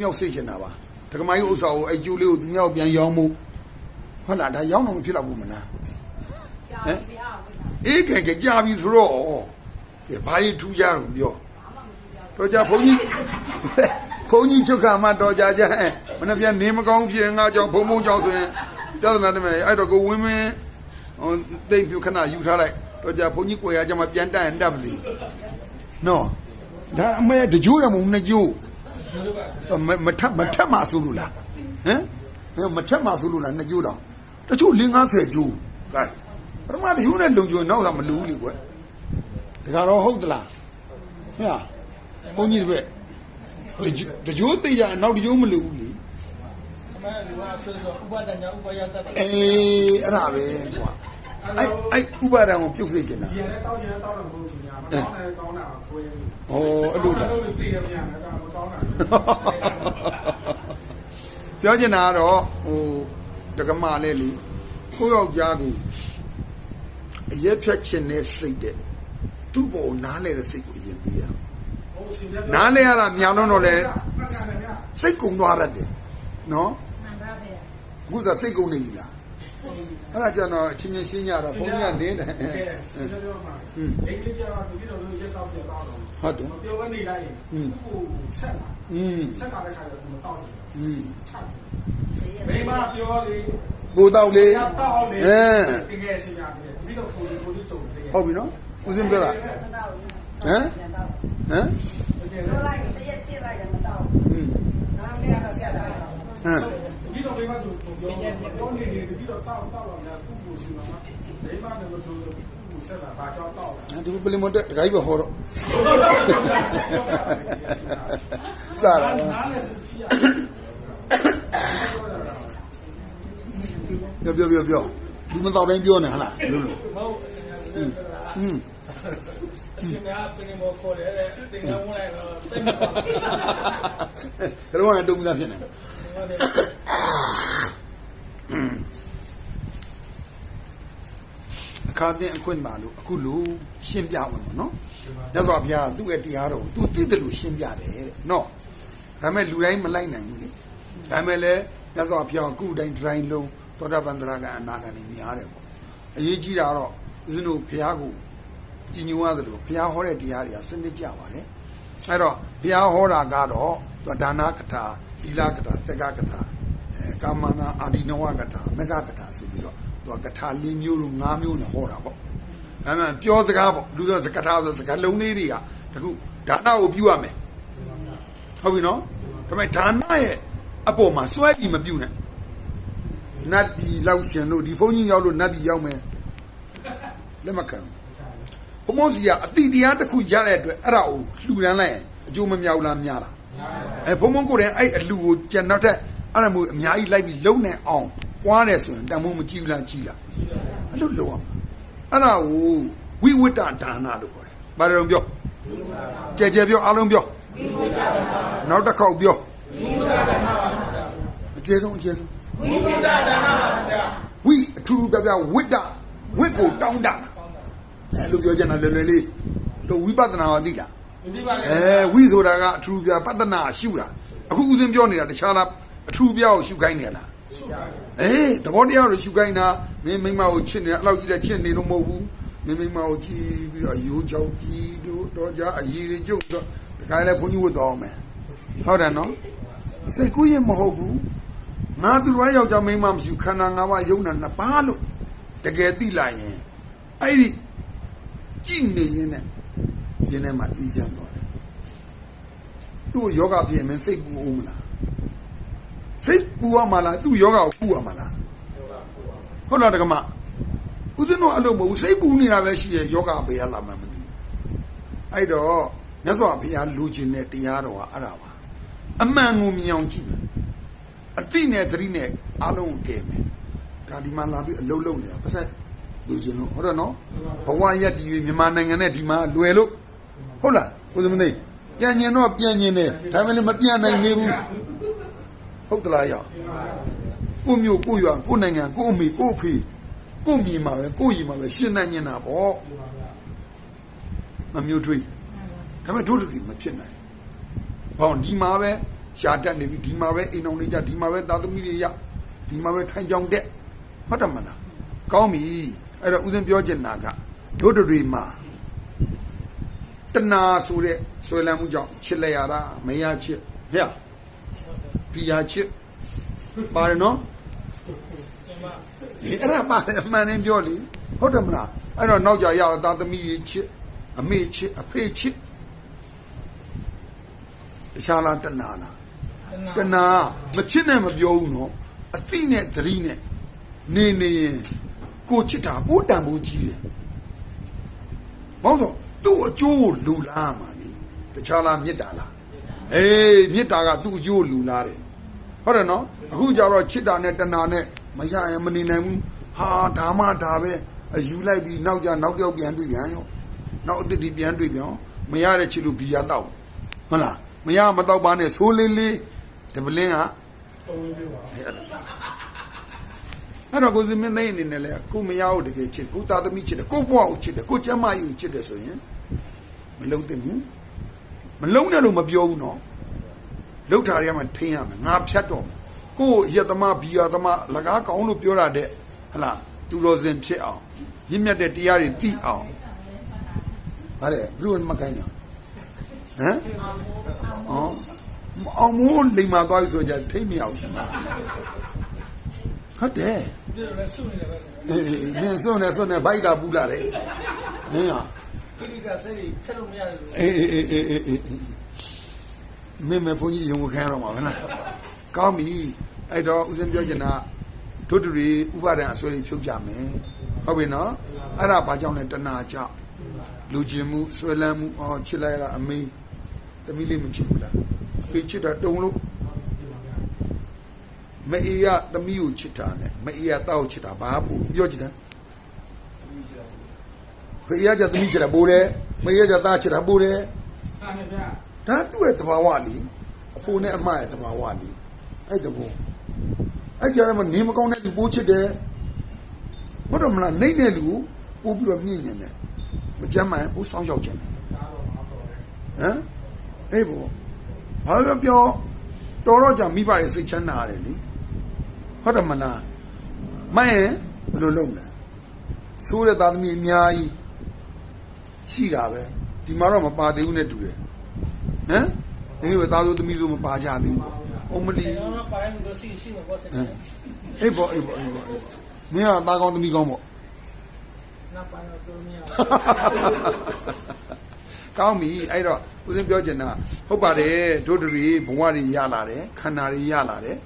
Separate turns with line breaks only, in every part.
မြောက်စိတ်ချင်တာပါဒကမကြီးဥစ္စာကိုအဲ့ကျိုးလေးကိုသူမြောက်ပြန်ရောင်းမှုဟုတ်လားဒါရောင်းတော့မဖြစ်တော့ဘူးမလားဟမ်အေးကဲကဲကြာပြီဆိုတော့ကဲဘာကြီးထူးကြတော့ပြောတော့ကြဘုန်းကြီးဘုန်းကြီးချုပ်ခါမှတော်ကြကြဟဲ့မနေ့ပြန်နေမကောင်းဖြစ်ငါကြောင့်ဘုံဘုံကြောင့်ဆိုရင်ပြဿနာတမယ်အဲ့တော့ကိုဝင်းမင်းဟိုတိတ်ပြခဏယူထားလိုက်တော့ကြဘုန်းကြီးကိုရကြမှာပြန်တက်ရင်တက်ပါလိမ့်နော်ဒါအမေတကြိုးရမုံနှစ်ကြိုး မမထက်မထက်မှဆိုလို့လားဟမ်ဟမ်မထက်မှဆိုလို့လားနှစ်ကျိုးတောင်တချို့၄50ကျိုးကဲပထမတယူနဲ့လုံကျိုးနောက်ကမလူဘူးလေကွယ်ဒါကတော့ဟုတ်သလားဟဲ့ဘုန်းကြီးတပည့်တကြိုးသိကြနောက်တကြိုးမလူဘူးလေ
အမှန်ကဆိုဆိုဥပဒညာဥပယတတ်တယ်
အေးအဲ့ဒါပဲကွာအဲ့အဲ့ဥပါဒံကိုပြုတ်စေချင်တာ
ဒီလည်းတော က်ရင်တောက်တော့မဟုတ်ဘူးညာမတောင်းတယ်တောင်းတာကိုယ်ရင်
ဩအဲ့လိုလား
လို့သိရမြန်တယ်ကမတောင်းတာ
ပြောချင်တာကတော့ဟိုတက္ကမလေးလေကိုယ့်ယောက်ျားကိုအရက်ဖြတ်ခြင်းနဲ့စိတ်တဲ့သူ့ဘောကိုနားလဲတဲ့စိတ်ကိုအရင်ပြီးရအောင်
ဟိုရှင်ပြ
နားလဲရတာမြောင်တော့တော့လေ
မှတ်ခံတယ်ဗျာ
စိတ်ကုံသွားရတယ်နော်
မှန်ပါဗျာ
အခုသာစိတ်ကုံနေပြီလား အဲ့ဒါကြောင့်တော့အချင်းချင်းရှင်းကြတော့ဘုန်းကြီးကနေတယ်
ကဲစဉ်းစားတော့မှဒိတ်လေးပြတော့ဒီလိုလိုရက်တော့ပြတော့တော့
ဟုတ်တယ်
ပြောကနေလိုက်ရင်ဟိုဆက်လာ
อืม
ဆက်လာတဲ့ခါကျတော့မတောက်ဘူး
อืม
ချက်မိမပြောလေ
ကိုတော့လေ
ရတောက်လေ
အင်း
တကယ်စင်ရတယ်ဒီတော့ကိုကိုဒီကြုံတယ်
ဟုတ်ပြီနော်ဦးစင်းပြောတာ
မတော့ဘူး
ဟမ်ဟမ်
တကယ်
ပြောလိုက်တရက်ချစ်လိုက်တယ်မတော့
อืม
နားလေးကတော့ဆက်လာတော့
ဟမ်
ဒီတော့မိမဆိုပြောပြောနေ တယ်ဒီတော့တောက်တောက်တော့လည်းကိုကိုစီမှာမိမလည်းမဆိုလို့ကိုဆက်လာဘာကြောက်တောက်လဲ
ဒီပလီမွန်တက်တခိုင်းပဲဟောတော့စားလာပြောပြောပြောပြောဒီမတော့တိုင်းပြောနေဟလားလို့လို့
ဟုတ်အစင်ရတယ်อืมအစင်များပင်မောခေါ်တယ်တင်ငန်းဝင်လိုက်တော့တိတ်မပါ
ဘယ်တော့မှတုံးမသားဖြစ်နေ
ဘူး
အ ခါတင်အခွင့်ပါလို့အခုလို့ရှင်းပြဝင်ပါနော်မြတ်စွာဘုရားသူ့ရဲ့တရားတော်ကိုသူသိတယ်လို့ရှင်းပြတယ်တဲ့နော်ဒါပေမဲ့လူတိုင်းမလိုက်နိုင်ဘူးလေဒါပေမဲ့လည်းမြတ်စွာဘုရားကုတိုင်းတိုင်းလုံးသောတာပန်တရာကအနာဂတ်နေများတယ်ပေါ့အရေးကြီးတာကတော့ဦးဇင်းတို့ဘုရားကိုကြည်ညိုရတယ်လို့ဘုရားဟောတဲ့တရားတွေကစနစ်ကြပါတယ်အဲ့တော့ဘုရားဟောတာကတော့သူဒါနာကထာသီလကထာတက္ကကထာအဲကာမနာအာဒီနဝကထာမေဃကထာဆိုပြီးတော့ သူကထာ၄မျိုးလို့၅မျိုးနဲ့ဟောတာပေါ့ဒါမှပြောစကားပေါ့လူဆိုစကားထားဆိုစကားလုံးလေးတွေကတခုဒါနကိုပြုရမယ်ဟုတ်ပြီနော်ဒါပေမဲ့ဒါနရဲ့အပေါ်မှာစွဲပြီးမပြုနဲ့နတ်ပြည်လောက်ရှင်လို့ဒီဘုန်းကြီးရောက်လို့နတ်ပြည်ရောက်မယ်လက်မခံဘူးဘုံမစီကအတိတရားတစ်ခုရတဲ့အတွက်အဲ့ဒါကိုလှူဒန်းလိုက်ရင်အကျိုးမမြောက်လားများလားအဲဘုံဘုံကိုယ်တိုင်အဲ့အလှူကိုကျန်တော့တဲ့အဲ့ဒါမျိုးအများကြီးလိုက်ပြီးလုံနေအောင် ပွားတယ်ဆိုရင်တန်ဖိုးမကြည့်ဘူးလားကြည့်လားအဲ့လိုလုံအောင်အဲ့ဒါကိုဝိဝတ္တဒါနလို့ခေါ်တယ်ဘာလို့လဲပြောကြဲကြဲပြောအားလုံးပြောနောက်တစ်ခေါက်ပြောအကျဲဆုံးအကျဲဆုံး
ဝိပဿနာဒါနပါဗျာ
ဝိအထူးထူးပြပြဝိတ္တဝိကိုတောင်းတအဲလိုပြောချင်တာလွယ်လွယ်လေးတို့ဝိပဿနာပါသိလား
ဒီပါလေ
အဲဝိဆိုတာကအထူးပြပဿနာရှုတာအခုဦးစင်းပြောနေတာတခြားလားအထူးပြကိုရှုခိုင်းနေလား အေးသဘောတရားကိုရှုခိုင်းတာမင်းမိမကိုချစ်နေအဲ့လောက်ကြီးတဲ့ချစ်နေလို့မဟုတ်ဘူးမင်းမိမကိုကြည်ပြီးတော့ရိုးချောင်းကြည်တို့တော့ကြအရေးတွေကျုပ်တော့ဒီကနေ့လည်းဘုန်းကြီးဝတ်တော်အောင်မယ်ဟုတ်တယ်နော်စိတ်ကူးရင်မဟုတ်ဘူးငါသူတော်ယောက်ျားမိန်းမမရှိဘူးခန္ဓာ၅ပါးယုံနာနှစ်ပါးလို့တကယ်သိလိုက်ရင်အဲ့ဒီကြည်နေရင်နဲ့ရင်းထဲမှာအေးချမ်းသွားတယ်သူ့ယောဂပြင်မင်းစိတ်ပူအောင်မလား စိတ်ပူရမလားသူ့ယောဂကိုပူရမလားဟုတ်လားတက္ကမဦးဇင်းတို့အဲ့လိုမဟုတ်ဘူးစိတ်ပူနေတာပဲရှိရဲ့ယောဂဘယ်ရလာမှမသိဘူးအဲ့တော့မြတ်စွာဘုရားလူချင်းတဲ့တရားတော်ကအဲ့ဒါပါအမှန်ကိုမြင်အောင်ကြည့်မယ်အတိနဲ့သတိနဲ့အားလုံးကိုကဲမယ်ဒါဒီမှာလာပြီးအလုံးလုံးနေတာပါဆက်လူချင်းတို့ဟုတ်တယ်နော်ဘဝရက်တည်ပြီးမြန်မာနိုင်ငံနဲ့ဒီမှာလွယ်လို့ဟုတ်လားကိုသမီးပြန်ញင်တော့ပြန်ញင်တယ်ဒါပေမဲ့မပြန်နိုင်သေးဘူး ဟုတ်ကလားရောကိုမျိုးကိုရွာကိုနိုင်ငံကိုအမေကိုအဖေကိုမိမှာပဲကိုရီမှာပဲရှင်းနိုင်နေတာပေါ့မမျိုးထွေးဒါပေမဲ့တို့တူမဖြစ်နိုင်ဘောင်ဒီမှာပဲရှာတက်နေပြီဒီမှာပဲအိမ်အောင်နေကြဒီမှာပဲသားသမီးတွေရဒီမှာပဲထိုင်ကြောင်တက်ဟုတ်တယ်မလားကောင်းပြီအဲ့တော့ဦးဇင်းပြောချင်တာကတို့တွေမှာတဏှာဆိုတဲ့ဆွဲလန်းမှုကြောင့်ချစ်လိုက်ရတာမရချစ်ဟဲ့ ပြရချစ်ပါရနော်
ကျမ
ဒီအဲ့ဒါမှလည်းအမှန်နဲ့ပြောလေဟုတ်တယ်မလားအဲ့တော့နောက်ကြရအောင်သားသမီးကြီးချစ်အမေချစ်အဖေချစ်တခြားလားတဏှာလား
တနာ
တဏှာမချစ်နဲ့မပြောဘူးနော်အသိနဲ့သတိနဲ့နေနေရင်ကိုချစ်တာပို့တန်ဖို့ကြီးတယ်ဘောင်းတော့သူ့အကျိုးကိုလူလားမှာလေတခြားလားမြစ်တာလားအေးမြစ်တာကသူ့အကျိုးကိုလူလားတယ် ဟုတ်တယ်နော်အခုကြတော့ချစ်တာနဲ့တဏှာနဲ့မရရင်မနေနိုင်ဘူးဟာဒါမှဒါပဲအယူလိုက်ပြီးနောက်ကြနောက်တစ်ယောက်ပြန်တွေ့ပြန်ရောနောက်အစ်တီပြန်တွေ့ပြန်မရတဲ့ချစ်လို့ဘီယာတော့ဟုတ်လားမရမတော့ပါနဲ့ဆိုးလေးလေးတပလင်းက
ပုံရင်းလေးပါ
အဲ့ဒါအဲ့တော့ကိုစမင်းနိုင်နေနေလေကိုမရဘူးတကယ်ချစ်ကိုသားသမီးချစ်တယ်ကိုဘွားကိုချစ်တယ်ကိုကျမ်းမကြီးကိုချစ်တယ်ဆိုရင်မလုံးတဲ့ဘူးမလုံးနဲ့လို့မပြောဘူးနော် လောက်ထားရမှထိန်းရမယ်ငါဖြတ်တော့မယ်ကိုယ့်ရသမားဘီယာသမားလကားကောင်းလို့ပြောတာတဲ့ဟလာသူတော်စင်ဖြစ်အောင်ရင့်မြတ်တဲ့တရားတွေသိအောင်ဗါတယ်ဘလို့မကိုင်းနော်ဟမ်အော်အောင်မိုးလိမ်မာသွားပြီဆိုကြထိမ့်မရအောင်ရှင်ပါဟုတ်တယ်
ဒီလိုလဲစုနေတယ်ပဲ
အေးအေးမင်းစွန့်နေစွန့်နေဘိုက်တာပူလာတယ်ဟင်းဟာ
ခိတိကစိတ်ကြီးဖြတ်လို့မရတယ်လို့
အေးအေးအေးအေးအေးအေး မင်းမဘုန်းကြီးရုံခံရတော့မှာမလားကောင်းပြီအဲ့တော့ဦးစင်းပြောချင်တာတို့တူတွေဥပါဒံအစွဲကြီးဖြုတ်ကြမယ်ဟုတ်ပြီနော်အဲ့ဒါဘာကြောင့်လဲတဏှာကြောင့်လူချင်းမှုဆွဲလန်းမှုအော်ချစ်လိုက်ရတာအမေသမီးလေးမချစ်ဘူးလားအဖေချစ်တာတုံလို့မအေးရသမီးကိုချစ်တာနဲ့မအေးရတောက်ချစ်တာဘာပူပြောကြည့်တယ်ဖေးရကြသမီးချစ်တာပိုးတယ်မအေးရကြသားချစ်တာပိုးတယ်
အဲ့နဲ့ဗျာ
ဒါသူ့ရဲ့တဘာဝလီအဖိုးနဲ့အမရဲ့တဘာဝလီအဲ့တဘောအဲ့ကြရမနေမကောင်းတဲ့သူပိုးချစ်တယ်ဟုတ်တယ်မလားနေတဲ့လူကိုပိုးပြီးတော့မြင့်နေတယ်မကြမ်းမှန်ပိုးဆောင်းရောက်ခြင်းတယ်ဟမ်အေးဘောဘာလို့ပြောတော်တော့ကြာမိဘရဲ့စိတ်ချမ်းသာရတယ်လေဟုတ်တယ်မလားမရင်ဘယ်လိုလုပ်လဲဆိုးတဲ့သားသမီးအများကြီးရှိတာပဲဒီမှာတော့မပါသေးဘူးနဲ့တူတယ် ဟမ်ဒီဘသားတို့သမီးတို့မပါကြသေးဘူး။အုံမလီ
ကျွန်တော်ပိုင်းလို့ရှိရှိမှာပေါ့ဆက်
အေးပေါ့အေးပေါ့အေးပေါ့မင်းကသားကောင်းသမီးကောင်းပေါ့
နောက်ပိုင်းတော့ပြောမရ
ကောင်းပြီအဲ့တော့ဦးစင်းပြောချင်တာဟုတ်ပါတယ်တို့တွေဘဝတွေရလာတယ်ခန္ဓာတွေရလာတယ်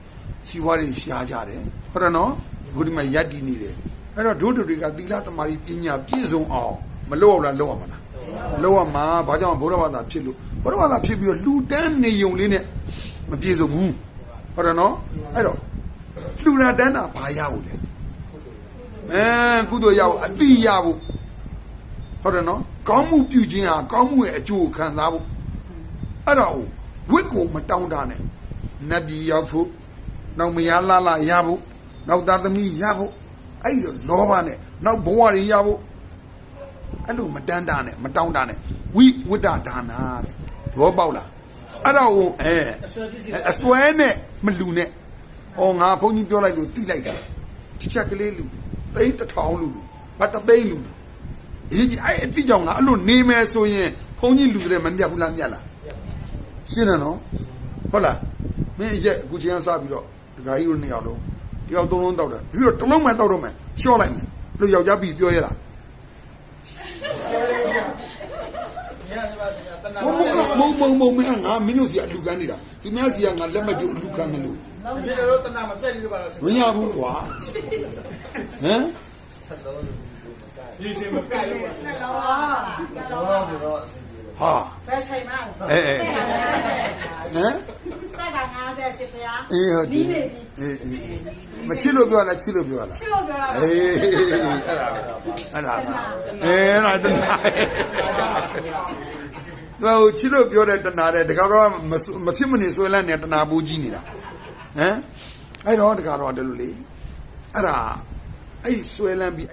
ရှိဝါတွေရှားကြတယ်ဟုတ်တယ်နော်အခုဒီမှာယက်တည်နေတယ်အဲ့တော့တို့တွေကသီလသမารီပညာပြည့်စုံအောင်မလုပ်အောင်လားလုပ်ရမှာလားလုပ်ရမှာဘာကြောင့်ဘုရားဘာသာဖြစ်လို့ ဘုရားဘာသာဖြစ်ပြီးတော့လူတန်းနေုံလေးနဲ့မပြည့်စုံဘူးဟုတ်တယ်နော်အဲ့တော့လူနာတန်းတာဘာရဖို့လဲအဲကုသိုလ်ရဖို့အတိရဖို့ဟုတ်တယ်နော်ကောင်းမှုပြုခြင်းဟာကောင်းမှုရဲ့အကျိုးခံစားဖို့အဲ့ဒါကိုဝစ်ကိုမတောင်းတနဲ့နတ်ပြည်ရောက်ဖို့နောက်မယားလာလာရဖို့နောက်သားသမီးရဖို့အဲ့ဒီလောဘနဲ့နောက်ဘဝတွေရဖို့အဲ့လိုမတန်းတာနဲ့မတောင်းတနဲ့ဝိဝိတ္တဒါနာတဲ့ ဘောပေါက်လားအဲ့ဒါကိုအဲ
အစွဲပြည့်စီ
အစွဲနဲ့မလူနဲ့။အော်ငါဘုန်းကြီးပြောလိုက်လို့တိလိုက်တာ။တစ်ချက်ကလေးလူသိန်းတစ်ထောင်လူဘာတစ်သိန်းလူ။အေးကြီးအဲ့အတိကြောင့်ငါအဲ့လိုနေမယ်ဆိုရင်ဘုန်းကြီးလူတွေမမြတ်ဘူးလားမြတ်လား။ရှင်းတယ်နော်။ဟုတ်လား။မင်းရဲ့အခုချင်းစပြီးတော့ဒကာကြီးတို့နှစ်ယောက်လုံးတယောက်သုံးလုံးတောက်တယ်ပြီးတော့တစ်လုံးမှတောက်တော့မယ်ရှော့လိုက်မယ်လို့ယောက်ျားပြီးပြောရလား
ရရပါစေတနာ
မဟုတ်မဟုတ်မဟုတ်မဟုတ်မင်းငါမင်းတို့စီအလူကန်းနေတာသူများစီကငါလက်မကျအလူကန်းတယ်လို့
ဒီလိုတနာမပြည့်လို့ပါလား
မရဘူးကွာဟမ်
ဒီစင်မကလို့ပါ
တော့တော့
ဟာ
ဘယ်ချိန်မှ
အဲအဲဟမ်
တက်က50စစ်တရား
အေးဟုတ်တယ်
နီးနေပြီ
အေးအေးမချစ်လို့ပြောလားချစ်လို့ပြောလား
ချစ်လို့ပြောတာ
အေးအဲ့ဒါအဲ့ဒါအေးအဲ့ဒါတနာ တော့ချစ်လို့ပြောတဲ့တနာတဲ့တကတော့မဖြစ်မနေဆွဲလန်းနေတနာဘူးကြီးနေတာဟမ်အဲ့တော့တကတော့တယ်လို့လေအဲ့ဒါအဲ့ဆွဲလန်းပြီး